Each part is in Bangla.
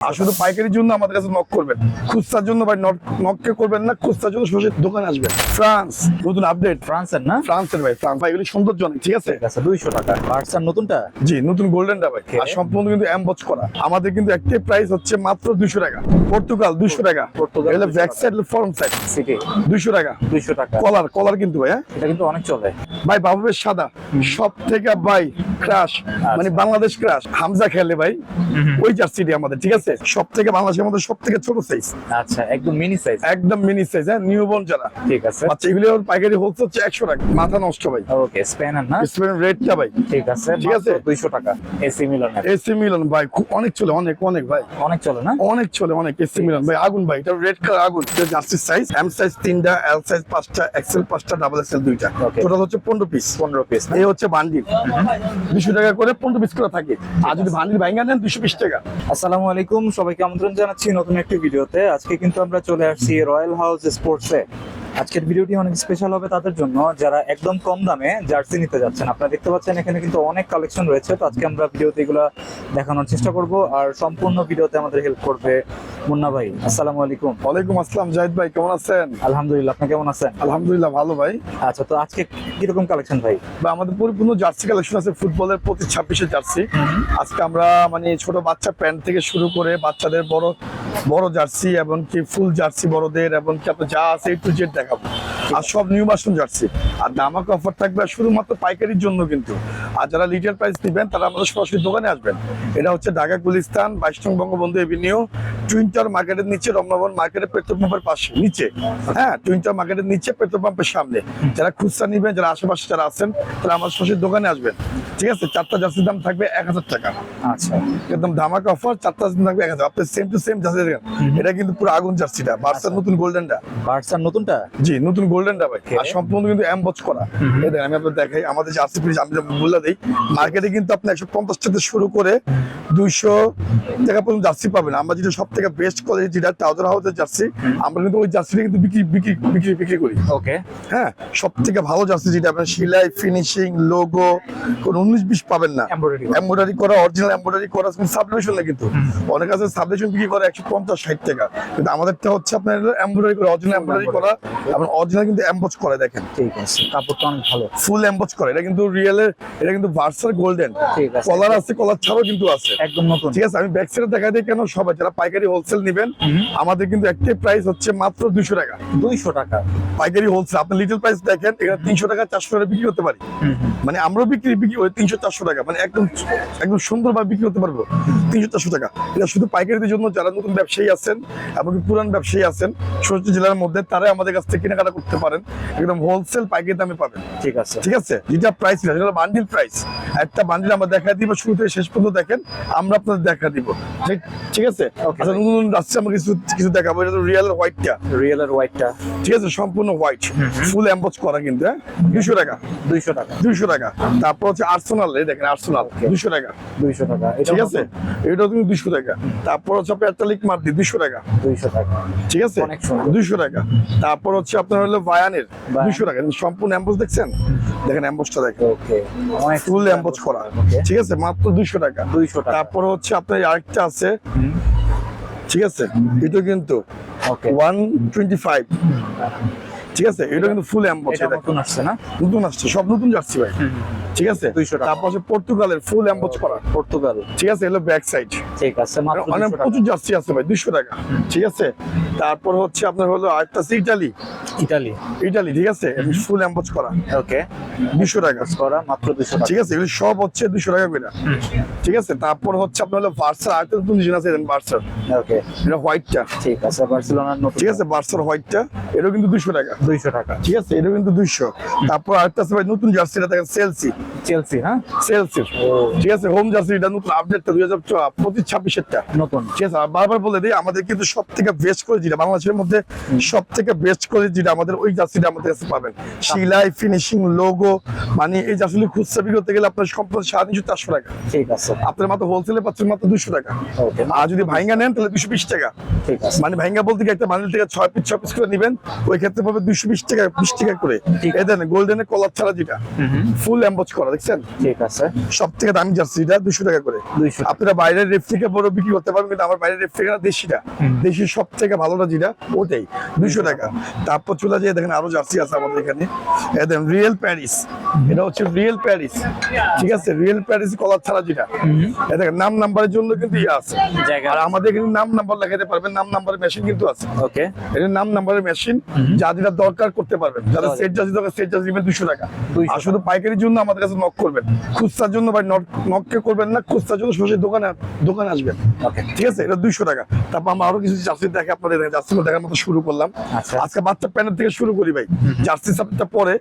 আর শুধু পাইকারির জন্য আমাদের কাছে নক করবেন খুচরার জন্য ভাই নককে করবেন না খুচরার জন্য সরাসরি দোকানে আসবেন। ফ্রান্স নতুন আপডেট ফ্রান্সের না? ফ্রান্সের ভাই ফ্রান্স। ভাই এগুলি সৌন্দর্য অনেক ঠিক আছে? আছে দুইশো টাকা। বার্সার নতুনটা? জি নতুন গোল্ডেনটা ভাই। আর সম্পূর্ণ কিন্তু এমবচ করা। আমাদের কিন্তু একটাই প্রাইস হচ্ছে মাত্র দুশো টাকা। পর্তুগাল দুশো টাকা। Portugal 200 back. Side front side city দুশো টাকা। দুইশো টাকা। কলার কলার কিন্তু ভাই হ্যাঁ? এটা কিন্তু অনেক চলে। ভাই বাবুবের সাদা। সব থেকে ভাই ক্রাশ মানে বাংলাদেশ ক্রাশ হামজা খেলে ভাই ওই জার্সিটি আমাদের ঠিক আছে? সব থেকে বাংলাদেশের মধ্যে সব থেকে ছোট সাইজ আচ্ছা একদম মিনি সাইজ একদম মিনি সাইজ হ্যাঁ নিউ বর্ন যারা। ঠিক আছে। এগুলো পাইকারি হচ্ছে একশো টাকা। মাথা নষ্ট ভাই। ওকে না? রেটটা ভাই। ঠিক আছে ঠিক আছে। দুইশো টাকা। এসি মিলনের এসি মিলন ভাই অনেক চলে অনেক অনেক ভাই। অনেক চলে না? অনেক চলে অনেক এসি মিলন ভাই আগুন ভাই এটা রেড কালার আগুন। সাইজ এম সাইজ তিনটা এল সাইজ পাঁচটা এক্সেল পাঁচটা ডাবল এক্সেল দুইটা. টোটাল হচ্ছে পনেরো পিস পনেরো পিস এই হচ্ছে বান্ডিল দুশো টাকা করে পনেরো পিস করে থাকে। আর যদি বান্ডিল ভাঙ্গা নেন দুশো পিস টাকা। আসসালামু আলাইকুম। সবাইকে আমন্ত্রণ জানাচ্ছি নতুন একটি ভিডিওতে। আজকে কিন্তু আমরা চলে আসছি রয়্যাল হাউস স্পোর্টসে আজকের ভিডিওটি অনেক স্পেশাল হবে তাদের জন্য। যারা একদম কম দামে জার্সি নিতে যাচ্ছেন আপনারা দেখতে পাচ্ছেন এখানে কিন্তু অনেক কালেকশন রয়েছে। তো আজকে আমরা ভিডিওতে এগুলো দেখানোর চেষ্টা করব। আর সম্পূর্ণ ভিডিওতে আমাদের হেল্প করবে মুন্না ভাই। আসসালামু আলাইকুম। ওয়ালাইকুম আসসালাম জাহিদ ভাই কেমন আছেন? আলহামদুলিল্লাহ আপনি কেমন আছেন? আলহামদুলিল্লাহ ভালো ভাই। আচ্ছা তো আজকে কীরকম কালেকশন ভাই? বা আমাদের পরিপূর্ণ জার্সি কালেকশন আছে ফুটবলের প্রতি ছাব্বিশে জার্সি আজকে আমরা মানে ছোট বাচ্চা প্যান্ট থেকে শুরু করে বাচ্চাদের বড় বড় জার্সি এবং কি ফুল জার্সি বড়দের এবং কি আপনার যা আছে একটু জেড দেখাবো। আর সব নিউ বাসন জার্সি আর দামাক অফার থাকবে শুধুমাত্র পাইকারির জন্য কিন্তু। আর যারা লিটার প্রাইস নেবেন তারা আমাদের সরাসরি দোকানে আসবেন। এটা হচ্ছে ঢাকা গুলিস্তান বাইশ নং বঙ্গবন্ধু এভিনিউ টুইন্টার মার্কেটের নিচে রমনাবন মার্কেটের পেট্রোল পাম্পের পাশে নিচে। হ্যাঁ টুইন্টার মার্কেটের নিচে পেট্রোল পাম্পের সামনে। যারা খুচরা নিবেন যারা আশেপাশে যারা আছেন তারা আমার সরাসরি দোকানে আসবেন। ঠিক আছে? চারটা জার্সির দাম থাকবে এক হাজার টাকা। আচ্ছা। একদম ধামাকা অফার চারটা জার্সি থাকবে এক হাজার। আপনি সেম টু সেম জার্সি এটা কিন্তু পুরো আগুন জার্সিটা বার্সার নতুন গোল্ডেনটা বার্সার নতুনটা? জি নতুন গোল্ডেনটা ভাই। আর সম্পূর্ণ কিন্তু এমবচ করা। দেখেন আমি আপনাদের দেখাই আমাদের আমি যে বলে দিই মার্কেটে কিন্তু আপনি একশো পঞ্চাশ থেকে শুরু করে দুইশো টাকা পর্যন্ত জার্সি পাবেন। আমরা যেটা সব থেকে বেস্ট কোয়ালিটি যেটা হাউসের জার্সি। আমরা কিন্তু ওই জার্সিটা কিন্তু বিক্রি বিক্রি বিক্রি বিক্রি করি। ওকে হ্যাঁ সব থেকে ভালো জার্সি যেটা আপনার সেলাই ফিনিশিং লোগো কোন উনিশ বিশ পাবেন না। এমব্রয়ডারি করা। অরিজিনাল এমব্রয়ডারি করা সাবলিমেশন না কিন্তু। অনেক আছে সাবলিমেশন বিক্রি করে একশো পঞ্চাশ ষাট টাকা। কিন্তু আমাদেরটা হচ্ছে আপনার এমব্রয়ডারি করা অরিজিনাল এমব্রয়ডারি করা। এবং অরিজিনাল কিন্তু করে দেখেন। ঠিক আছে কাপড়টা অনেক ভালো। ফুল করে এটা কিন্তু রিয়েলের এটা কিন্তু ভার্সার গোল্ডেন ঠিক আছে। কলার আছে কলার ছাড়াও কিন্তু আছে। একদম নতুন। ঠিক আছে আমি ব্যাক সাইডে দেখা দিই কেন সবাই যারা পাইকারি হোলসেল নেবেন আমাদের কিন্তু প্রাইস হচ্ছে মাত্র দুইশো টাকা। দুইশো টাকা। পাইকারি হোলসেল আপনি লিটল প্রাইস দেখেন এখানে তিনশো টাকা চারশো টাকা বিক্রি করতে পারি। মানে আমরাও বিক্রি বিক্রি করি তিনশো চারশো টাকা। মানে একদম একদম সুন্দরভাবে বিক্রি করতে পারব। তিনশো চারশো টাকা। এটা শুধু পাইকারিদের জন্য যারা নতুন ব্যবসায়ী আছেন এমনকি পুরান ব্যবসায়ী আছেন ষষ্ঠ জেলার মধ্যে তারাই আমাদের কাছ থেকে কেনাকাটা করতে পারেন একদম হোলসেল পাইকারি দামে পাবেন। ঠিক আছে। ঠিক আছে? যেটা প্রাইস না সেটা বান্ডিল প্রাইস একটা বান্ডিল আমরা দেখা দিব শুরু থেকে শেষ পর্যন্ত দেখেন আমরা আপনাদের দেখা দিব। ঠিক- আছে? আচ্ছা নতুন নতুন আসছে আমরা কিছু কিছু দেখাবো। এটা তো রিয়েল হোয়াইটটা রিয়েলের হোয়াইটটা ঠিক আছে? সম্পূর্ণ হোয়াইট ফুল এম্বচ করা কিন্তু হ্যাঁ? দুশো টাকা। দুইশো টাকা। দুইশো টাকা। তারপর হচ্ছে আর্সেনাল এই দেখেন আর্সেনাল দুশো টাকা। দুইশো টাকা। ঠিক আছে? এটা তুমি দুশো টাকা। তারপর হচ্ছে আপনার একটা লিক মার্দি দুশো টাকা। দুইশো টাকা। ঠিক আছে। দুইশো টাকা। তারপর হচ্ছে আপনার হলো বায়ানের দুইশো দুশো টাকা সম্পূর্ণ অ্যাম্বোস দেখছেন? দেখেন অ্যাম্বোসটা দেখেন। ফুল অ্যাম্বোস করা। ঠিক আছে মাত্র দুইশো টাকা। দুইশো টাকা। তারপর হচ্ছে আপনার আরেকটা আছে। ঠিক আছে? এটা কিন্তু ওয়ান টোয়েন্টি ফাইভ ঠিক আছে? এটা কিন্তু ফুল এটা নতুন আসছে না? নতুন আসছে সব নতুন যাচ্ছি ভাই। ঠিক আছে? 200 টাকা। তারপর পর্তুগালের ফুল অ্যাম্বস করা। পর্তুগাল। ঠিক আছে? এলো ব্যাক সাইড ঠিক আছে মাত্র 200 টাকা। প্রচুর জার্সি আছে ভাই দুশো টাকা। ঠিক আছে? তারপর হচ্ছে আপনার হলো আরেকটা ইটালি। ইতালি ইটালি ঠিক আছে? ফুল অ্যাম্বস করা। ওকে। দুশো টাকা। করা মাত্র দুশো ঠিক আছে? এগুলো সব হচ্ছে দুশো টাকা করে। ঠিক আছে? তারপর হচ্ছে আপনার হলো বার্সার আরেকটা নতুন জিনিস আছে বার্সার। ওকে। এটা হোয়াইটটা ঠিক আছে বার্সেলোনার ঠিক আছে? বার্সার হোয়াইটটা এটাও কিন্তু দুশো টাকা। দুইশো টাকা। ঠিক আছে এটাও কিন্তু দুইশো। তারপর আরেকটা আছে ভাই নতুন জার্সিটা দেখেন সেলসি চেলসি হ্যাঁ? সেলসির ঠিক আছে হোম জার্সি এটা নতুন আপডেটটা দুই হাজার পঁচিশ ছাব্বিশেরটা। নতুন। ঠিক আছে বারবার বলে দিই আমাদের কিন্তু সব থেকে বেস্ট করে যেটা বাংলাদেশের মধ্যে সব থেকে বেস্ট কোয়ালিটি যেটা আমাদের ওই জার্সিটা আমাদের কাছে পাবেন। সিলাই ফিনিশিং লোগো মানে এই জার্সি খুচরা বিক্রি করতে গেলে আপনার সম্পূর্ণ সাড়ে তিনশো চারশো টাকা। ঠিক আছে। আপনার মাত্র হোলসেলে পাচ্ছেন মাত্র দুশো টাকা। আর যদি ভাইঙ্গা নেন তাহলে দুশো বিশ টাকা। ঠিক আছে। মানে ভাইঙ্গা বলতে একটা বান্ডিল থেকে ছয় পিস ছয় পিস করে নেবেন। ওই ক্ষেত্রে পাবে দুশো বিশ টাকা বিশ টাকা করে। দেন গোল্ডেনের কলার ছাড়া যেটা ফুল এম্বজ করা দেখছেন? ঠিক আছে। সব থেকে দামি জার্সি এটা দুশো টাকা করে। আপনারা বাইরের রেফ্রিকে বড় বিক্রি করতে পারবেন কিন্তু আমার বাইরের রেফ্রিকা দেশিটা দেশি সব থেকে ভালোটা যেটা ওটাই দুশো টাকা। তারপর চলে যায় দেখেন আরও জার্সি আছে আমাদের এখানে। দেখেন রিয়েল প্যারিস এটা হচ্ছে রিয়েল প্যারিস ঠিক আছে? রিয়েল প্যারিস কলার ছাড়া যেটা। দেখেন নাম নাম্বারের জন্য কিন্তু ইয়ে আছে। আর আমাদের এখানে নাম নাম্বার লাগাতে পারবেন নাম নাম্বারের মেশিন কিন্তু আছে। ওকে এটা নাম নাম্বারের মেশিন যা যেটা দরকার করতে পারবেন। যারা সেট জার্সি দরকার সেট জার্সি দিবেন দুশো টাকা। আর শুধু পাইকারির জন্য আমাদের কাছে নক করবেন। খুচরার জন্য ভাই নককে করবেন না খুচরার জন্য সরাসরি দোকানে দোকানে আসবেন। ঠিক আছে? এটা দুইশো টাকা। তারপর আমরা আরও কিছু জার্সি দেখে আপনাদের জার্সি দেখার মতো শুরু করলাম। আচ্ছা। আজকে বাচ্চা প্যান্টের থেকে শুরু করি ভাই। জার্সি সাপটা পরে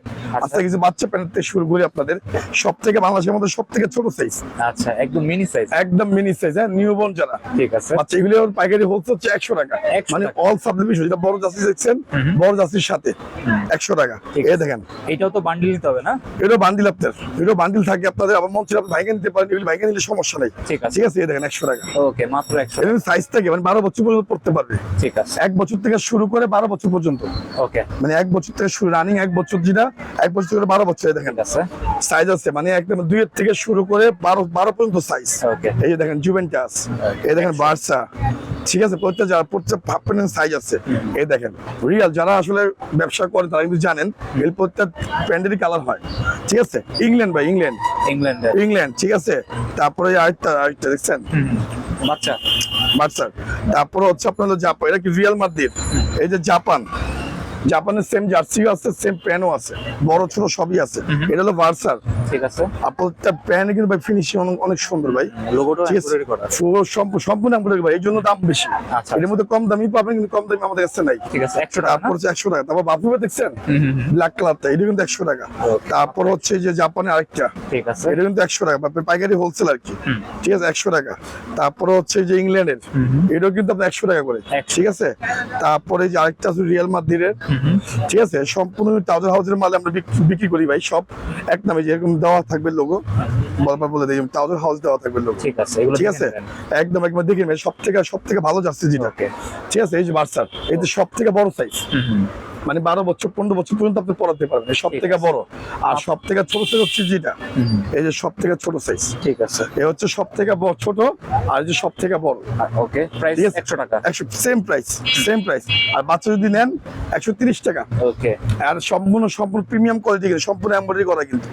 আজকে কিছু বাচ্চা প্যান্টের থেকে শুরু করি আপনাদের। সব থেকে বাংলাদেশের মধ্যে সব থেকে ছোট সাইজ আচ্ছা একদম মিনি সাইজ একদম মিনি সাইজ হ্যাঁ নিউবর্ন যারা। ঠিক আছে। বাচ্চা এগুলো পাইকারি হোলসেল হচ্ছে একশো টাকা। 100 মানে। অল সাবডিভিশন যেটা বড় জার্সি দেখছেন বড় জার্সির সাথে। একশো টাকা। আছে। দেখেন। এটাও তো বান্ডিল নিতে হবে না? এটা বান্ডিল আপনার এটা বান্ডিল থাকে আপনাদের। আবার মঞ্চে আপনি ভাইকে নিতে পারেন এগুলো ভাইকে নিলে সমস্যা নেই। ঠিক আছে। ঠিক আছে এই দেখেন একশো টাকা। ওকে মাত্র একশো এর সাইজ থাকে মানে বারো বছর পর্যন্ত পড়তে পারবে। ঠিক আছে। এক বছর থেকে শুরু করে বারো বছর পর্যন্ত। ওকে। মানে এক বছর থেকে শুরু রানিং এক বছর যেটা এক বছর থেকে বারো বছর এই দেখেন। সাইজ আছে। মানে একদম দুইয়ের থেকে শুরু করে বারো বারো পর্যন্ত সাইজ ওকে। এই দেখেন জুভেন্টাস এই দেখেন বার্সা ঠিক আছে প্রত্যেক যারা প্রত্যেক সাইজ আছে এই দেখেন রিয়াল যারা আসলে ব্যবসা করে তারা কিন্তু জানেন এর প্রত্যেক প্যান্টেরই কালার হয়। ঠিক আছে? ইংল্যান্ড ভাই ইংল্যান্ড ইংল্যান্ড ইংল্যান্ড ঠিক আছে? তারপরে আরেকটা আরেকটা দেখছেন? বাচ্চা বাচ্চা তারপরে হচ্ছে আপনার জাপান এটা কি রিয়াল মাদ্রিদ এই যে জাপান জাপানের সেম জার্সিও আছে সেম প্যানও আছে বড় ছোট সবই আছে। এটা হলো বার্সার ঠিক আছে। আপনার প্যান কিন্তু ভাই ফিনিশিং অনেক সুন্দর ভাই। লোগোটা পুরো সম্পূর্ণ এমব্রয়ডারি ভাই এই জন্য দাম বেশি। আচ্ছা, এর মধ্যে কম দামি পাবেন কিন্তু কম দামি আমাদের কাছে নাই। ঠিক আছে একশো টাকা তারপর হচ্ছে একশো টাকা। তারপর বাফুবে দেখছেন? ব্ল্যাক কালারটা এটা কিন্তু একশো টাকা। তারপর হচ্ছে যে জাপানে আরেকটা। ঠিক আছে। এটা কিন্তু একশো টাকা আপনার পাইকারি হোলসেল আর কি ঠিক আছে একশো টাকা। তারপরে হচ্ছে যে ইংল্যান্ডের এটাও কিন্তু আপনার একশো টাকা করে। ঠিক আছে? তারপরে যে আরেকটা আছে রিয়াল মাদ্রিদের ঠিক আছে সম্পূর্ণ টাউজার হাউসের মাল আমরা বিক- বিক্রি করি ভাই সব এক নামে যেরকম দেওয়া থাকবে লোগো বলবার বলে দিই টাউজার হাউস দেওয়া থাকবে লোগো ঠিক আছে ঠিক আছে? একদম একবার দেখে নেবেন সব থেকে সব থেকে ভালো যাচ্ছে যেটা। ঠিক আছে এই যে বার্সার এই যে সব থেকে বড় সাইজ। মানে বারো বছর পনেরো বছর পর্যন্ত আপনি পড়াতে পারবেন। সব থেকে বড়। আর সব থেকে ছোট সাইজ হচ্ছে যেটা এই যে সব থেকে ছোট সাইজ ঠিক আছে। এ হচ্ছে সব থেকে ছোট আর যে সব থেকে বড়। ওকে প্রাইস একশো টাকা। একশো সেম প্রাইস সেম প্রাইস আর বাচ্চা যদি নেন একশো তিরিশ টাকা। ওকে। আর সম্পূর্ণ সম্পূর্ণ প্রিমিয়াম কোয়ালিটি কিন্তু সম্পূর্ণ এম্বয়ডারি করা কিন্তু।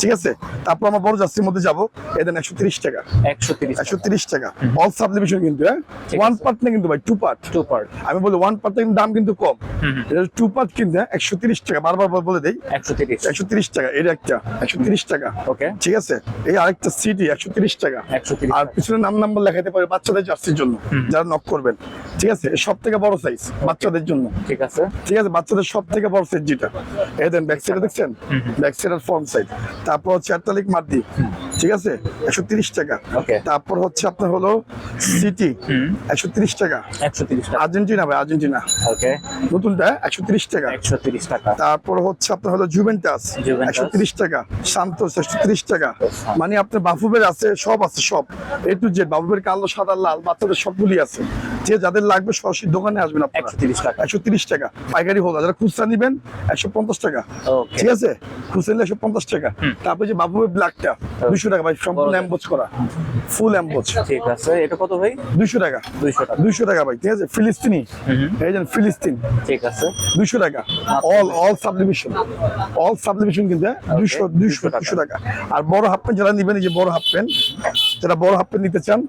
ঠিক আছে? তারপর আমরা বড় জার্সির মধ্যে যাব। এদের একশো তিরিশ টাকা। একশো তিরিশ একশো তিরিশ টাকা। অল সাবলিভিশন কিন্তু হ্যাঁ? ওয়ান পার্ট না কিন্তু ভাই টু পার্ট টু পার্ট আমি বলি ওয়ান পার্ট দাম কিন্তু কম। এটা টু পার্ট কিনতে একশো তিরিশ টাকা বারবার বলে দেই। একশো তিরিশ। একশো তিরিশ টাকা এটা একটা একশো তিরিশ টাকা। ওকে। ঠিক আছে? এই আরেকটা সিটি একশো তিরিশ টাকা। একশো আর পিছনে নাম নাম্বার লেখাতে পারে বাচ্চাদের জার্সির জন্য যারা নক করবেন। ঠিক আছে? সব থেকে বড় সাইজ বাচ্চাদের জন্য। ঠিক আছে। ঠিক আছে? বাচ্চাদের সব থেকে বড় সাইজ যেটা। এই দেন ব্যাক সাইডে দেখছেন? ব্যাক সাইড আর ফ্রন্ট সাইড তারপর হচ্ছে অ্যাটালিক মার্দি ঠিক আছে? একশো তিরিশ টাকা. তারপর হচ্ছে আপনার হলো সিটি একশো তিরিশ টাকা। একশো তিরিশ আর্জেন্টিনা ভাই আর্জেন্টিনা। ওকে নতুনটা একশো ত্রিশ তিরিশ টাকা। একশো তিরিশ টাকা। তারপর হচ্ছে আপনার হলো জুভেন্টাস। একশো তিরিশ টাকা। শান্তোস একশো তিরিশ টাকা। মানে আপনার বাফুবের আছে সব আছে সব। এ টু জেড বাফুবের কালো সাদা লাল বাচ্চাদের সবগুলি আছে। যে যাদের লাগবে সরাসরি দোকানে আসবেন আপনারা। একশো তিরিশ টাকা। পাইকারি হোক যারা খুচরা নিবেন একশো পঞ্চাশ টাকা। ঠিক আছে? খুচরা নিলে একশো পঞ্চাশ টাকা। তারপরে যে ব্ল্যাকটা দুশো টাকা ভাই সম্পূর্ণ অ্যাম্বোজ করা। ফুল অ্যাম্বোজ ঠিক আছে। এটা কত ভাই? দুশো টাকা। দুইশো টাকা। দুশো টাকা ভাই ঠিক আছে? ফিলিস্তিনি। এই ফিলিস্তিন। ঠিক আছে। দুশো টাকা। All all subdivision all subdivision কিন্তু দুশো দুশো দুশো টাকা। আর বড় হাফ প্যান্ট যারা নিবেন যে বড় হাফ প্যান্ট যারা বড় হাফ প্যান্ট নিতে চান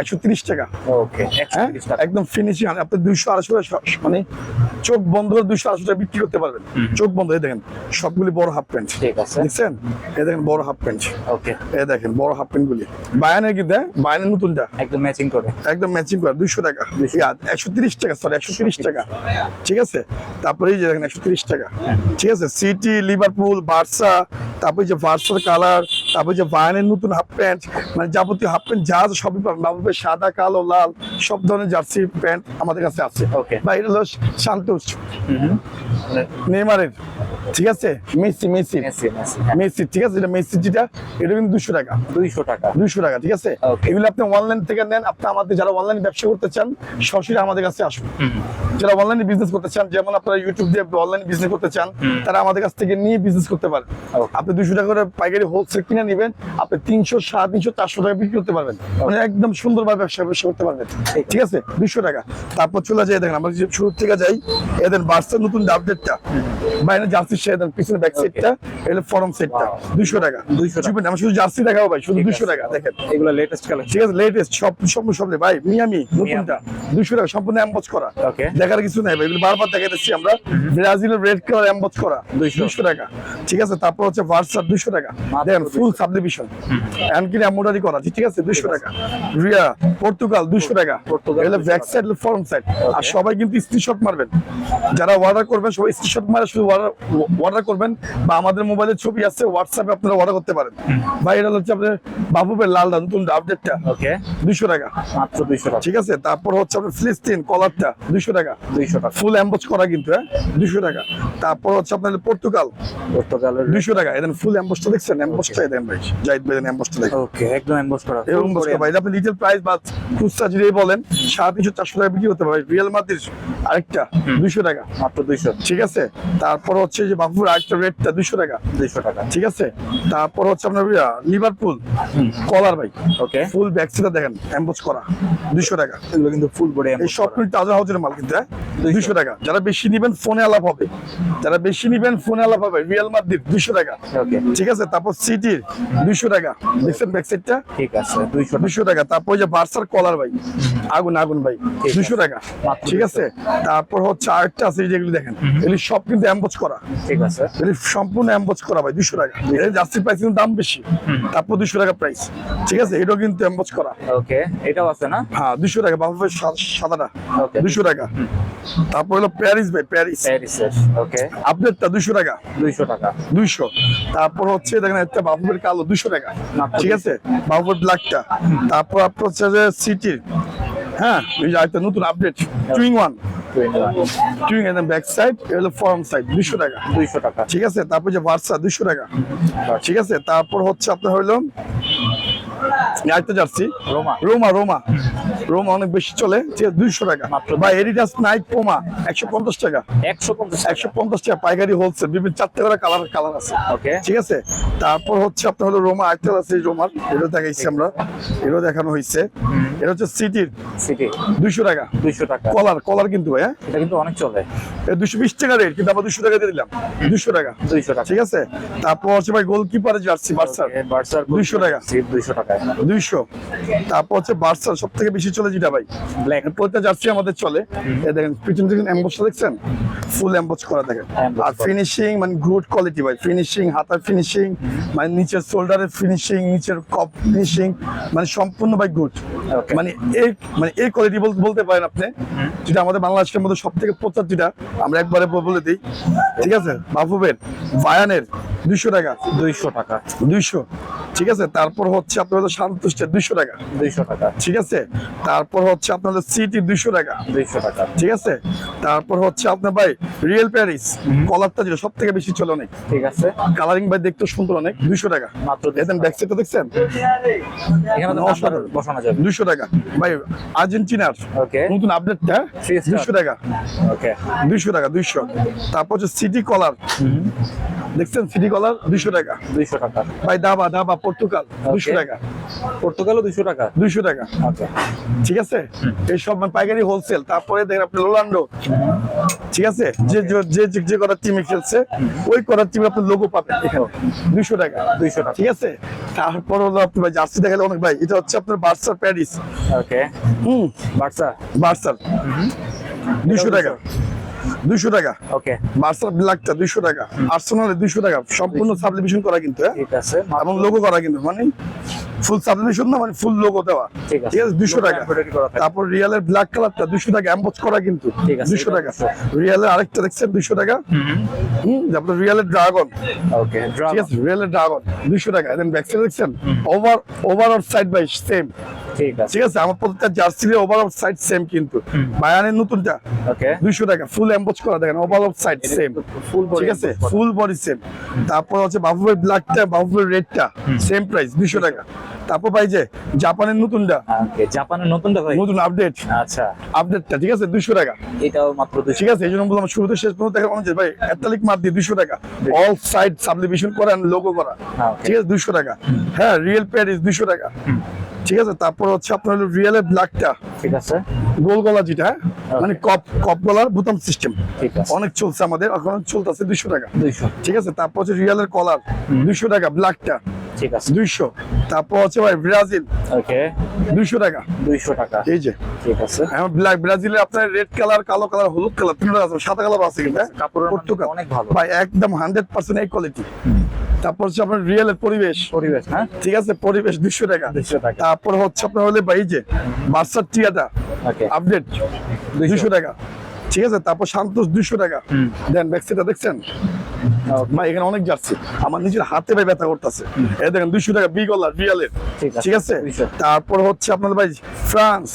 একশো তিরিশ টাকা। ওকে হ্যাঁ? একদম ফিনিশিং আপনি দুইশো আড়াইশো মানে চোখ বন্ধ করে দুইশো আড়াইশো টাকা বিক্রি করতে পারবেন। চোখ বন্ধ এই দেখেন সবগুলি বড় হাফ প্যান্ট দেখছেন এই দেখেন বড় হাফ প্যান্ট ওকে এই দেখেন বড় হাফ প্যান্ট গুলি। বায়ানের কিন্তু হ্যাঁ? বায়ানের নতুনটা। একদম ম্যাচিং করে। একদম ম্যাচিং করা দুইশো টাকা। একশো তিরিশ টাকা সরি একশো তিরিশ টাকা। ঠিক আছে? তারপরে এই যে একশো টাকা। ঠিক আছে? সিটি লিভারপুল বার্সা তারপরে যে বার্সার কালার তারপর যে বায়ানের নতুন হাফ প্যান্ট মানে যাবতীয় হাফ প্যান্ট যা সবই পাবেন। সাদা কালো লাল সব ধরনের জার্সি প্যান্ট আমাদের কাছে আছে. বা এটা হলো সান্তোষ হুম নেইমারের। ঠিক আছে? Messi Messi. হ্যাঁ। মেসি ঠিক আছে? এটা মেসি যেটা এটা কিন্তু দুশো টাকা। দুইশো টাকা। দুশো টাকা ঠিক আছে? এগুলো আপনি অনলাইন থেকে নেন। আপনি আমাদের যারা অনলাইন ব্যবসা করতে চান সরাসরি আমাদের কাছে আসুন। যারা অনলাইনে বিজনেস করতে চান যেমন আপনারা ইউটিউব দিয়ে অনলাইন বিজনেস করতে চান তারা আমাদের কাছ থেকে নিয়ে বিজনেস করতে পারেন। Okay. আপনি দুশো টাকা করে পাইকারি হোলসেল কিনে নেবেন আপনি তিনশো সাড়ে তিনশো চারশো টাকা বিক্রি করতে পারবেন। মানে একদম সুন্দরভাবে ব্যবসা ব্যবসা করতে পারবেন। ঠিক আছে? দুশো টাকা। তারপর চলে যায় দেখেন আমরা শুরু থেকে যাই এদের বার্সার নতুন আপডেটটা বাইরে জার্সি সেট পিছনে ব্যাক সেটটা এটা ফরম সেটটা. দুশো টাকা। 200 টাকা। আমরা শুধু জার্সি দেখাবো ভাই শুধু দুশো টাকা দেখেন। এগুলো লেটেস্ট কালেকশন ঠিক আছে লেটেস্ট সব সব সব ভাই মিয়ামি নতুনটা। দুশো টাকা সম্পূর্ণ এম্বজ করা। দেখার কিছু নাই ভাই এগুলো বারবার দেখা যাচ্ছি আমরা ব্রাজিলের রেড কালার এম্বজ করা। 200 দুশো টাকা। ঠিক আছে তারপর হচ্ছে ভার্সার দুশো টাকা। দেখেন ফুল সাবডিভিশন করা ঠিক আছে? দুশো টাকা। রিয়া পর্তুগাল দুশো টাকা। এগুলো ব্যাক সাইড ফরম সাইড আর সবাই কিন্তু স্ক্রিনশট মারবেন। যারা অর্ডার করবেন সবাই স্ক্রিনশট মারে শুধু অর্ডার করবেন। বা আমাদের মোবাইলে ছবি আছে হোয়াটসঅ্যাপে আপনারা অর্ডার করতে পারেন। ভাই এটা হচ্ছে আপনার বাবুবের লাল নতুন আপডেটটা ওকে দুশো টাকা। মাত্র দুইশো টাকা। ঠিক আছে? তারপর হচ্ছে আপনার ফিলিস্তিন কলারটা দুশো টাকা। দুইশো টাকা। ফুল এম্বজ করা কিন্তু হ্যাঁ? দুশো টাকা। তারপর হচ্ছে আপনার পর্তুগাল পর্তুগালের দুশো টাকা। এদের ফুল দেখছেন? ভাই। জাহিদ ভাই দেখেন। ওকে একদম এমবস করা। এরকম ভাই আপনি প্রাইস বা খুচরা যদি বলেন সাড়ে তিনশো চারশো টাকা বিক্রি করতে পারবেন। রিয়েল মাদ্রিদ আরেকটা দুশো টাকা। মাত্র দুইশো। ঠিক আছে? তারপর হচ্ছে যে বাবুর আরেকটা রেটটা দুশো টাকা। দুইশো টাকা। ঠিক আছে? তারপর হচ্ছে আপনার লিভারপুল কলার ভাই। ওকে ফুল ব্যাকসিটা দেখেন এম্বজ করা। দুশো টাকা। এগুলো কিন্তু ফুল বডি এই সব কিন্তু তাজা হাউজের মাল কিন্তু দুইশো। টাকা। যারা বেশি নিবেন ফোনে আলাপ হবে। যারা বেশি নিবেন ফোনে আলাপ হবে। রিয়েল মাদ্রিদ দুইশো টাকা। ওকে ঠিক আছে তারপর সিটির দুইশো টাকা। দেখছেন ব্যাকসাইডটা ঠিক আছে দুইশো দুশো টাকা। তারপর যে বার্সার কলার ভাই। আগুন আগুন ভাই। দুশো টাকা। ঠিক আছে? তারপর হচ্ছে আরেকটা আছে যেগুলো দেখেন। এগুলি সব কিন্তু অ্যাম্বোজ করা। ঠিক আছে। এগুলি সম্পূর্ণ অ্যাম্বোজ করা ভাই দুশো টাকা। এর জার্সির প্রাইস কিন্তু দাম বেশি। তারপর দুশো টাকা প্রাইস ঠিক আছে? এটাও কিন্তু অ্যাম্বোজ করা। ওকে। এটাও আছে না? হ্যাঁ দুশো টাকা। ভাই সাদাটা. দুশো টাকা। তারপর হলো প্যারিস ভাই প্যারিস প্যারিসের ওকে। আপডেটটা দুশো টাকা। দুইশো টাকা। দুইশো। তারপর হচ্ছে দেখেন একটা বাবুবের কালো দুশো টাকা। ঠিক আছে? বাবুবের ব্ল্যাকটা তারপর আপনার হচ্ছে যে সিটির হ্যাঁ? একটা নতুন update two in one two in একদম ব্যাক সাইড হলো ফর্ম সাইড দুশো টাকা। দুইশো টাকা। ঠিক আছে? তারপর যে ভার্সা দুশো টাকা। ঠিক আছে? তারপর হচ্ছে আপনার হইল আরেকটা জার্সি। রোমা রোমা রোমা রোমা অনেক বেশি চলে দুইশো টাকা। মাত্র বা এডিডাস নাইক পোমা একশো পঞ্চাশ টাকা। একশো পঞ্চাশ একশো পঞ্চাশ টাকা পাইকারি হোলসেল বিভিন্ন চারটে করে কালার কালার আছে। ওকে ঠিক আছে? তারপর হচ্ছে আপনার হলো রোমা আরেকটা আছে রোমার এটা দেখাইছি আমরা। এটাও দেখানো হয়েছে এটা হচ্ছে সিটির সিটি দুইশো টাকা। দুইশো টাকা। কলার কলার কিন্তু ভাই হ্যাঁ? এটা কিন্তু অনেক চলে। দুশো বিশ টাকা রেট কিন্তু আমরা দুশো টাকা দিয়ে দিলাম। দুশো টাকা। দুইশো টাকা। ঠিক আছে? তারপর হচ্ছে ভাই গোলকিপারের জার্সি বার্সার বার্সার 200 টাকা। দুইশো টাকায় দুইশো। তারপর হচ্ছে বার্সার সব থেকে বেশি চলে যেটা ভাই? ব্ল্যাক প্রত্যেকটা জার্সি আমাদের চলে। এই দেখেন পিছন থেকে এম্বোসটা দেখছেন? ফুল এম্বোজ করা দেখেন। আর ফিনিশিং মানে গুড কোয়ালিটি ভাই। ফিনিশিং হাতার ফিনিশিং মানে নিচের শোল্ডারের ফিনিশিং নিচের কপ ফিনিশিং মানে সম্পূর্ণ ভাই গুড মানে এই মানে এই কোয়ালিটি বলতে পারেন আপনি। যেটা আমাদের বাংলাদেশের মধ্যে সব থেকে প্রচার যেটা আমরা একবারে বলে দিই। ঠিক আছে? বাফুবের বায়ানের দুইশো টাকা। দুইশো টাকা। দুইশো। ঠিক আছে? তারপর হচ্ছে আপনার হলো শান্তুষ্টের দুইশো টাকা। দুইশো টাকা। ঠিক আছে? তারপর হচ্ছে আপনার সিটি দুইশো টাকা। দুইশো টাকা। ঠিক আছে? তারপর হচ্ছে আপনার ভাই রিয়েল প্যারিস কলারটা যেটা সব থেকে বেশি চলে অনেক। ঠিক আছে। কালারিং ভাই দেখতে সুন্দর অনেক। দুইশো টাকা। মাত্র দেখেন ব্যাক সাইডটা দেখছেন? বসানো যাবে। দুইশো টাকা। ভাই আর্জেন্টিনার। ওকে নতুন আপডেটটা দুইশো টাকা। ওকে দুইশো টাকা দুইশো। তারপর হচ্ছে সিটি কলার দেখছেন সিটি কলার দুইশো টাকা। দুইশো টাকা। ভাই দাবা দাবা পর্তুগাল দুইশো টাকা। পর্তুগালও দুইশো টাকা? দুইশো টাকা। ওকে ঠিক আছে? এই সব মানে পাইকারি হোলসেল তারপরে দেখেন আপনি রোনাল্ডো ঠিক আছে? যে যে- যে যে- যে করার টিমে খেলছে ওই করার টিমে আপনি লোগো পাবেন এখানে। দুইশো টাকা। দুইশো টাকা। ঠিক আছে? তারপর হলো আপনি ভাই জার্সি দেখালে অনেক ভাই এটা হচ্ছে আপনার বার্সার প্যারিস। ওকে হুম। বার্সা? বার্সার দুইশো টাকা। দুইশো টাকা। ওকে। বার্সার ব্ল্যাকটা দুইশো টাকা। আর্সেনালে দুইশো টাকা। সম্পূর্ণ সাবলিভিশন করা কিন্তু হ্যাঁ? ঠিক আছে এবং লোগো করা কিন্তু মানে ফুল সাবস্ক্রিপশন না মানে ফুল লোগো দেওয়া। ঠিক আছে। ঠিক আছে দুশো টাকা। তারপর রিয়ালের ব্ল্যাক কালারটা দুশো টাকা এম্বোজ করা কিন্তু ঠিক আছে, দুশো এটা টাকা। রিয়ালের আরেকটা দেখছেন দুশো টাকা? হুম তারপর রিয়ালের ড্রাগন ওকে আছে রিয়ালের ড্রাগন দুশো টাকা। দেন ব্যাক সাইড দেখছেন over over of side by same ঠিক আছে। ঠিক আছে আমার প্রত্যেকটা জার্সির ওভার অফ সাইড সেম কিন্তু। বায়ানের নতুনটা ওকে দুইশো টাকা ফুল এম্বোজ করা দেখেন over of side same full ঠিক আছে? ফুল বডি সেম তারপর হচ্ছে বাবুবের ব্ল্যাকটা বাবুবের রেডটা সেম প্রাইস দুইশো টাকা। তারপর ভাই যে জাপানের নতুনটা ওকে জাপানের নতুনটা ভাই? নতুন আপডেট আচ্ছা। আপডেটটা ঠিক আছে? দুইশো টাকা। এটাও মাত্র ঠিক আছে? বললাম শুরুতে শেষ পর্যন্ত ভাই দিয়ে দুইশো টাকা। অল সাইড সাবলিভিশন করা লোগো করা। ঠিক আছে? দুইশো টাকা। হ্যাঁ রিয়েল প্যারিস দুইশো টাকা। ঠিক আছে তারপর হচ্ছে আপনার রিয়েলের ব্ল্যাকটা ঠিক আছে। গোল গলা যেটা হ্যাঁ? মানে কপ কপ গলার বোতাম সিস্টেম ঠিক আছে। অনেক চলছে আমাদের এখন চলতেছে দুইশো টাকা। দুইশো। ঠিক আছে তারপর হচ্ছে রিয়েলের কলার দুইশো টাকা ব্ল্যাকটা ঠিক আছে। দুইশো। তারপর হচ্ছে ভাই ব্রাজিল। ওকে দুইশো টাকা। দুইশো টাকা। এই যে। ঠিক আছে। এখন ব্ল্যাক ব্রাজিলে আপনার রেড কালার কালো কালার হলুদ কালার তিনটা আছে সাদা কালার আছে কিন্তু হ্যাঁ? কাপড়ের পর্তুগাল। অনেক ভালো। ভাই একদম হান্ড্রেড পার্সেন্ট এই কোয়ালিটি তারপর হচ্ছে আপনার রিয়েলের পরিবেশ। পরিবেশ হ্যাঁ? ঠিক আছে পরিবেশ দুশো টাকা। 200 টাকা। তারপর হচ্ছে আপনার হলে ভাই যে বার্সার টিয়াটা। আপডেট দুশো টাকা। ঠিক আছে তারপর সান্তোষ দুইশো টাকা। দেন ব্যাকসাইডটা দেখছেন? ভাই এখানে অনেক জার্সি। আমার নিজের হাতে ভাই ব্যথা করতেছে। এই দেখেন দুইশো টাকা বি গলার রিয়ালের। ঠিক আছে, ঠিক আছে? তারপর হচ্ছে আপনার ভাই ফ্রান্স।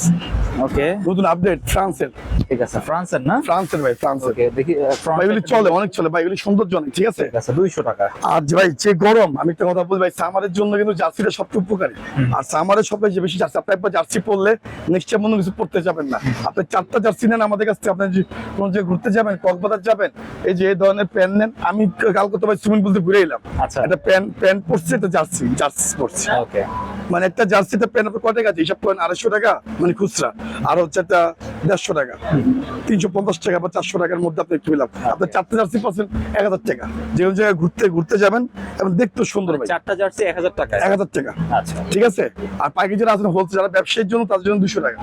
ওকে নতুন আপডেট ফ্রান্সের। ঠিক আছে ফ্রান্সের না? ফ্রান্সের ভাই ফ্রান্সের। ওকে দেখি আহ, ভাই এগুলি চলে অনেক চলে। ভাই এগুলি সৌন্দর্য অনেক ঠিক আছে? ঠিক আছে দুইশো টাকা। আর ভাই যে গরম আমি একটা কথা বলি ভাই সামারের জন্য কিন্তু জার্সিটা সবচেয়ে উপকারী। আর সামারের সবচেয়ে বেশি জার্সি আপনি একবার জার্সি পরলে নেক্সট টাইম অন্য কিছু পড়তে যাবেন না। আপনি চারটা জার্সি নেন আমাদের কাছ থেকে আপনি যে কোনো জায়গায় ঘুরতে যাবেন কক্সবাজার যাবেন এই যে এই ধরনের প্যান্ট নেন। আমি কালকে তো ভাই সুইমিং পুল ঘুরে এলাম। আচ্ছা। একটা প্যান্ট প্যান্ট পরছে একটা জার্সি জার্সি পরছে। ওকে মানে একটা জার্সিতে প্যান্ট কয় টাকা হিসাব করেন আড়াইশো টাকা? মানে খুচরা। আর হচ্ছে একটা দেড়শো টাকা। তিনশো পঞ্চাশ টাকা বা চারশো টাকার মধ্যে আপনি একটু পেলাম। আপনার চারটে জার্সি পাচ্ছেন এক হাজার টাকা। যে কোনো জায়গায় ঘুরতে ঘুরতে যাবেন এবং দেখতে সুন্দর ভাই। চারটা জার্সি এক হাজার টাকা। এক হাজার টাকা। আচ্ছা। ঠিক আছে? আর পাইকারি যারা আছেন হোলসেল যারা ব্যবসায়ীর জন্য তাদের জন্য দুশো টাকা।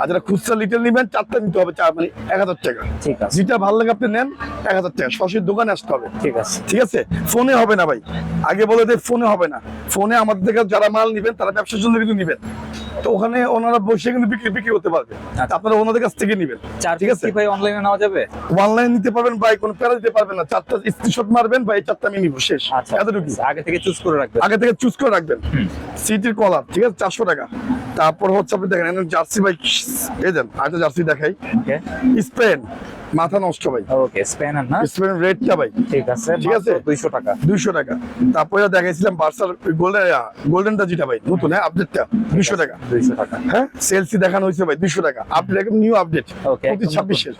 আর যারা খুচরা লিটেল নেবেন চারটা নিতে হবে চার মানে এক হাজার টাকা। ঠিক আছে। যেটা ভালো লাগে আপনি নেন এক হাজার টাকা। সরাসরি দোকানে আসতে হবে। ঠিক আছে। ঠিক আছে? ফোনে হবে না ভাই। আগে বলে দেয় ফোনে হবে না। ফোনে আমাদের থেকে যারা মাল নিবেন তারা ব্যবসার জন্য কিন্তু নিবেন। তো ওখানে ওনারা বসে কিন্তু বিক্রি বিক্রি করতে পারবে। আচ্ছা। আপনারা ওনাদের কাছ থেকে নিবেন। ঠিক আছে? ভাই অনলাইনে নেওয়া যাবে? অনলাইন নিতে পারবেন ভাই কোনো প্যারা দিতে পারবেন না। চারটা স্ক্রিনশট মারবেন ভাই চারটা আমি নিব শেষ। আচ্ছা এতটুকু আগে থেকে চুজ করে রাখবেন। আগে থেকে চুজ করে রাখবেন। সিটির কলার ঠিক আছে? চারশো টাকা। তারপর হচ্ছে আপনি দেখেন জার্সি ভাই এই দেন আরেকটা জার্সি দেখাই। স্পেন মাথা নষ্ট ভাই। ওকে স্প্যানার না? স্পেন ভাই। ঠিক আছে ঠিক আছে। দুইশো টাকা। দুইশো টাকা। তারপরে দেখাইছিলাম বার্সার গোল্ডেন গোল্ডেনটা যেটা ভাই নতুন হ্যাঁ আপডেটটা দুইশো টাকা। দুইশো টাকা। হ্যাঁ? সেলসি দেখানো হয়েছে ভাই দুইশো টাকা। আপডেট একদম নিউ আপডেট প্রতি ছাব্বিশের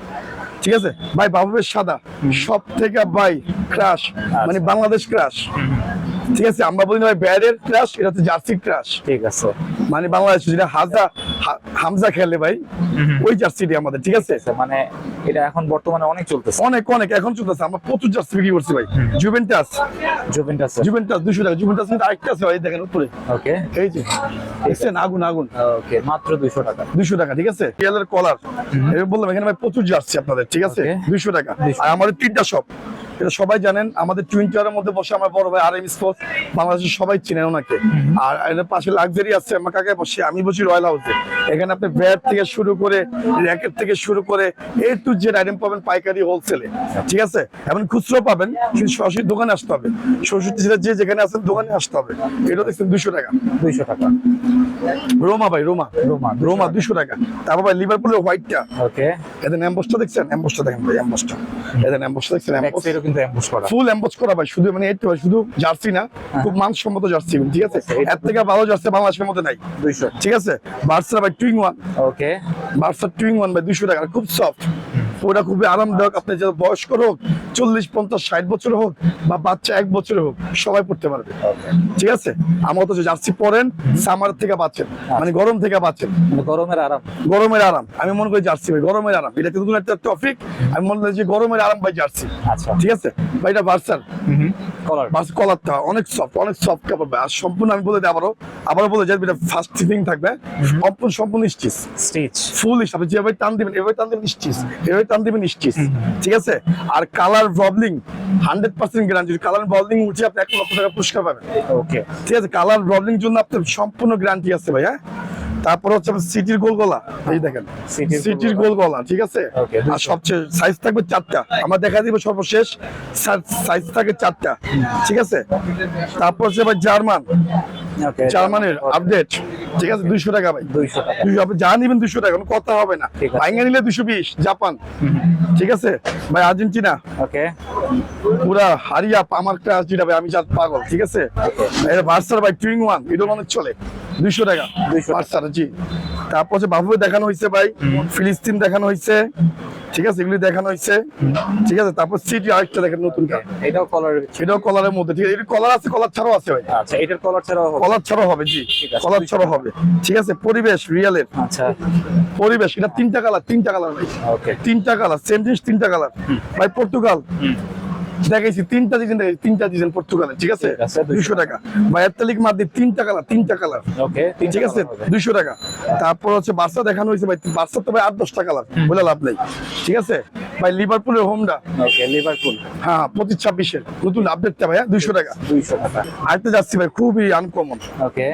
ঠিক আছে? ভাই বাবুবের সাদা। সব থেকে ভাই ক্রাশ আচ্ছা। মানে বাংলাদেশ ক্রাশ ঠিক আছে আমরা বলি না ভাই ব্যারের ক্রাশ এটা হচ্ছে জার্সি ক্রাশ ঠিক আছে। মানে বাংলাদেশ যেটা হাজা হামজা খেলে ভাই ওই জার্সিটি আমাদের ঠিক আছে? মানে এটা এখন বর্তমানে অনেক চলতেছে। অনেক অনেক এখন চলতেছে আমরা প্রচুর জার্সি বিক্রি করছি ভাই। জুভেন্টাস জুভেন্টাস জুভেন্টাস দুশো টাকা জুভেন্টাস কিন্তু আরেকটা আছে ভাই দেখেন উপরে। ওকে এই যে দেখছেন আগুন আগুন। ওকে মাত্র দুইশো টাকা। দুশো টাকা ঠিক আছে? রিয়ালের কলার এবার বললাম এখানে ভাই প্রচুর জার্সি আপনাদের ঠিক আছে? Okay. দুশো টাকা। আর আমাদের তিনটা শপ এটা সবাই জানেন আমাদের টুইন টাওয়ারের মধ্যে বসে আমার বড় ভাই আর এম স্পোর্টস বাংলাদেশের সবাই চিনেন ওনাকে। আর এর পাশে লাক্সারি আছে আমার কাকায় বসে আমি বসি রয়্যাল হাউসে এখানে আপনি ব্যাট থেকে শুরু করে র্যাকেট থেকে শুরু করে এ টু জেড আইটেম পাবেন পাইকারি হোলসেলে ঠিক আছে? এখন খুচরো পাবেন কিন্তু সরাসরি দোকানে আসতে হবে। ষষ্ঠী জেলার যে যেখানে আছেন দোকানে আসতে হবে। এটা দেখছেন দুশো টাকা। দুইশো টাকা। রোমা ভাই রোমা। রোমা, রোমা দুশো টাকা। তারপর ভাই লিভারপুলের হোয়াইটটা ওকে এদের অ্যাম্বসটা দেখছেন? অ্যাম্বসটা দেখেন ভাই অ্যাম্বসটা এদের অ্যাম্বসটা দেখছেন? সাইডও কিন্তু অ্যাম্বুশ করা। ফুল অ্যাম্বস করা ভাই শুধু মানে এইটা ভাই, শুধু জার্সি না খুব মানসম্মত জার্সি ঠিক আছে? এর থেকে ভালো জার্সি বাংলাদেশের মধ্যে নাই। দুইশো। ঠিক আছে? বার্সা ভাই two in one okay Barca two in one ভাই 200 টাকা খুব সফট ওটা খুবই আরামদায়ক আপনি যে বয়স্ক হোক চল্লিশ পঞ্চাশ ষাট বছর হোক বা বাচ্চা এক বছর হোক সবাই পড়তে পারবে। ঠিক আছে? আমার তো জার্সি পরেন সামার থেকে বাঁচেন। মানে গরম থেকে বাঁচেন। মানে গরমের আরাম। গরমের আরাম। আমি মনে করি জার্সি ভাই গরমের আরাম। এটা কিন্তু একটা টপিক আমি মনে করি যে গরমের আরাম ভাই জার্সি। আচ্ছা। ঠিক আছে? ভাই এটা বার্সার কলার বাস কলারটা অনেক সফট অনেক সফট কাপড় ভাই। আর সম্পূর্ণ আমি বলে দিই আবারও আবারও বলে যাই এটা ফার্স্ট ফিটিং থাকবে সম্পূর্ণ সম্পূর্ণ স্টিচ স্টিচ ফুল হিসাবে যেভাবে টান দিবেন এভাবে টান দিবেন স্টিচ এভাবে টান দিবেন স্টিচ ঠিক আছে? আর কালার কালার ব্রবলিং হান্ড্রেড পার্সেন্ট গ্যারান্টি কালার ব্রবলিং উঠে আপনি এক লক্ষ টাকা পুরস্কার পাবেন। ওকে ঠিক আছে কালার ব্রবলিং জন্য আপনার সম্পূর্ণ গ্যারান্টি আছে ভাই হ্যাঁ? তারপর হচ্ছে সিটির গোল গলা এই দেখেন সিটির গোল গোল ঠিক আছে? আর সবচেয়ে সাইজ থাকবে চারটা আমরা দেখা দিব সর্বশেষ সাইজ থাকে চারটা ঠিক আছে? তারপর হচ্ছে ভাই জার্মান জার্মানের আপডেট ঠিক আছে দুইশো টাকা ভাই। 200 টাকা। আপনি যা নিবেন দুইশো টাকা কোনো কথা হবে না। ভাইঙ্গা নিলে দুইশো বিশ জাপান। ঠিক আছে? ভাই আর্জেন্টিনা। ওকে পুরা হারিয়া আমার একটা আর্জেন্টিনা ভাই আমি যা পাগল ঠিক আছে? এটা ভার্সার ভাই টুইং ওয়ান এটা অনেক চলে। দুইশো টাকা। 200 টাকা। জি। তারপর হচ্ছে বাবুবে দেখানো হয়েছে ভাই। ফিলিস্তিন দেখানো হয়েছে ঠিক আছে এগুলি দেখানো হয়েছে। ঠিক আছে তারপর সিটি আরেকটা দেখেন নতুন এটাও কলার এটাও কলারের মধ্যে ঠিক আছে এটা কলার আছে কলার ছাড়াও আছে ভাই। আচ্ছা এটার কলার ছাড়াও হবে। কলার ছাড়াও হবে জি কলার ছাড়াও হবে। ঠিক আছে পরিবেশ রিয়েলের আচ্ছা। পরিবেশ এটা তিনটা কালার তিনটা কালার ভাই। ওকে তিনটা কালার সেম জিনিস তিনটা কালার ভাই পর্তুগাল দেখাইছি তিনটা ডিজাইন দেখাইছি তিনটা ডিজাইন পর্তুগালের ঠিক আছে? ঠিক আছে, 200 দুইশো টাকা। ভাই এত্তালিক মার দিয়ে তিনটা কালার তিনটা কালার। ঠিক আছে? দুইশো টাকা। তারপর হচ্ছে বার্সা দেখানো হয়েছে ভাই বার্সা তো ভাই আট দশটা কালার বলে লাভ নেই। ঠিক আছে? ভাই লিভারপুলের হোমডা লিভারপুল হ্যাঁ পঁচিশ ছাব্বিশের। নতুন আপডেটটা ভাইয়া দুইশো টাকা। 200 টাকা। আরেকটা যাচ্ছি ভাই খুবই uncommon okay.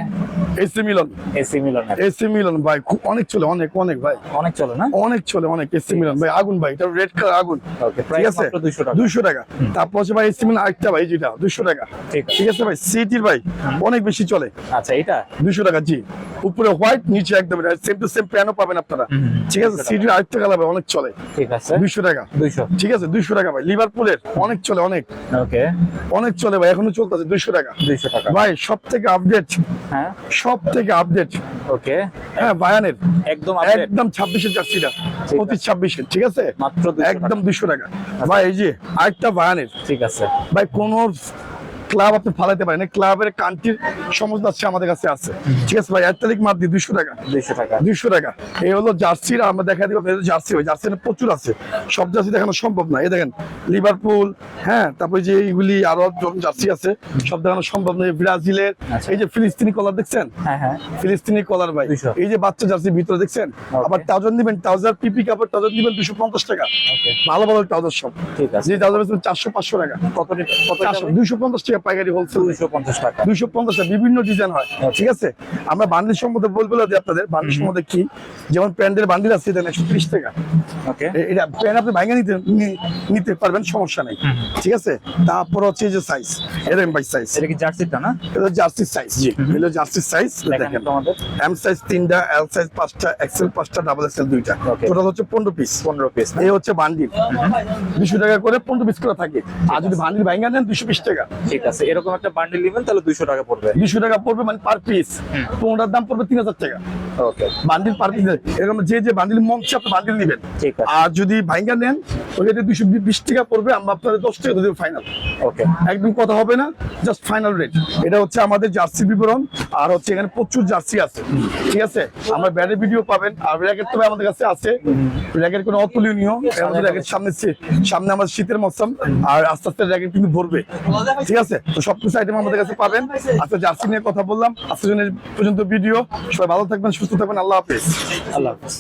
AC Milan. AC মিলানের এসি মিলন ভাই খুব অনেক চলে অনেক অনেক ভাই। অনেক চলে না? অনেক চলে অনেক এসি মিলন। ভাই আগুন ভাই এটা রেড কালার আগুন। ওকে ঠিক আছে? মাত্র 200 টাকা। দুইশো টাকা। তারপর হচ্ছে ভাই মিলন আরেকটা ভাই যেটা দুইশো টাকা। ঠিক আছে। ভাই? সিটির ভাই অনেক বেশি চলে। আচ্ছা এটা দুইশো টাকা জি। উপরে হোয়াইট নিচে একদম সেম টু সেম প্যানও পাবেন আপনারা। ঠিক আছে? সিটির আরেকটা কালার ভাই অনেক চলে। ঠিক আছে। দুইশো টাকা। 200 ঠিক আছে? দুইশো টাকা ভাই। লিভারপুলের অনেক চলে অনেক। ওকে। অনেক চলে ভাই এখনও চলতেছে দুইশো টাকা। 200 টাকা। ভাই সব থেকে আপডেট হ্যাঁ। সব থেকে আপডেট ওকে। হ্যাঁ বায়ানের। একদম একদম ছাব্বিশের জার্সিটা। পঁচিশ ছাব্বিশের ঠিক আছে? মাত্র একদম। দুইশো টাকা। ভাই এই যে আরেকটা বায়ানের। ঠিক আছে। ভাই কোন ক্লাব আপনি ফালাইতে পারেন। ক্লাবের কান্ট্রির সমস্ত আছে আমাদের কাছে আছে। ঠিক আছে ভাই এক তারিখ মার দিই দুইশো টাকা। 200 টাকা। দুইশো টাকা। এই হলো জার্সির আমরা দেখা দিব জার্সি হয় জার্সি প্রচুর আছে। সব জার্সি দেখানো সম্ভব না। এই দেখেন লিভারপুল হ্যাঁ তারপরে যে এইগুলি আরও যখন জার্সি আছে সব দেখানো সম্ভব না। ব্রাজিলের আচ্ছা। এই যে ফিলিস্তিনি কলার দেখছেন? হ্যাঁ হ্যাঁ। ফিলিস্তিনি কলার ভাই। এই যে বাচ্চা জার্সির ভিতরে দেখছেন? আবার টাউজার নিবেন টাউজার পিপি কাপড় ট্রাউজার নিবেন দুশো পঞ্চাশ টাকা। ভালো ভালো টাউজার সব। ঠিক আছে। যে চারশো পাঁচশো টাকা। কত দুইশো পঞ্চাশ টাকা পাইকারি হোলসেল 250 টাকা। দুইশো পঞ্চাশ টাকা বিভিন্ন ডিজাইন হয় ঠিক আছে? আমরা বান্ডিল সম্বন্ধে বলব যে আপনাদের। বান্ডিল সম্বন্ধে কি? যেমন প্যান্টের বান্ডিল আছে এটা একশো ত্রিশ টাকা। এটা প্যান্ট আপনি ভাঙে নিতে নিতে পারবেন সমস্যা নেই। ঠিক আছে? তারপর হচ্ছে যে সাইজ এরকম বাই সাইজ এটা কি জার্সিটা না? এটা জার্সির সাইজ জি। এটা জার্সির সাইজ দেখেন আমাদের এম সাইজ তিনটা এল সাইজ পাঁচটা এক্সেল পাঁচটা ডাবল এক্সেল দুইটা. টোটাল হচ্ছে পনেরো পিস 15 পিস এই হচ্ছে বান্ডিল। দুশো টাকা করে পনেরো পিস করে থাকে। আর যদি বান্ডিল ভাঙা নেন দুশো বিশ টাকা। ঠিক আছে। এরকম একটা বান্ডিল নেবেন তাহলে 200 টাকা পড়বে। দুইশো টাকা পড়বে মানে পার পিস পনেরোটার দাম পড়বে তিন হাজার টাকা। ওকে বান্ডিল পার পিস এরকম যে যে বান্ডিল মন চাই আপনি বান্ডিল নেবেন। ঠিক আর যদি ভাইঙ্গা নেন ওই দুইশো বিশ টাকা পড়বে আমরা আপনাদের দশ টাকা দেবো ফাইনাল ওকে একদম কথা হবে না জাস্ট ফাইনাল রেট এটা হচ্ছে আমাদের জার্সি বিবরণ আর হচ্ছে এখানে প্রচুর জার্সি আছে। ঠিক আছে? আমরা ব্যাটের ভিডিও পাবেন আর র্যাকেট তবে আমাদের কাছে আছে। র্যাকেট কোনো অতুলনীয় আমাদের র্যাকেট সামনে সামনে আমাদের শীতের মৌসুম আর আস্তে আস্তে র্যাকেট কিন্তু ভরবে। ঠিক আছে? তো সব কিছু আইটেম আমাদের কাছে পাবেন। আজকে জার্সি নিয়ে কথা বললাম। আজকের জন্য পর্যন্ত ভিডিও সবাই ভালো থাকবেন সুস্থ থাকবেন। আল্লাহ হাফেজ। আল্লাহ হাফেজ।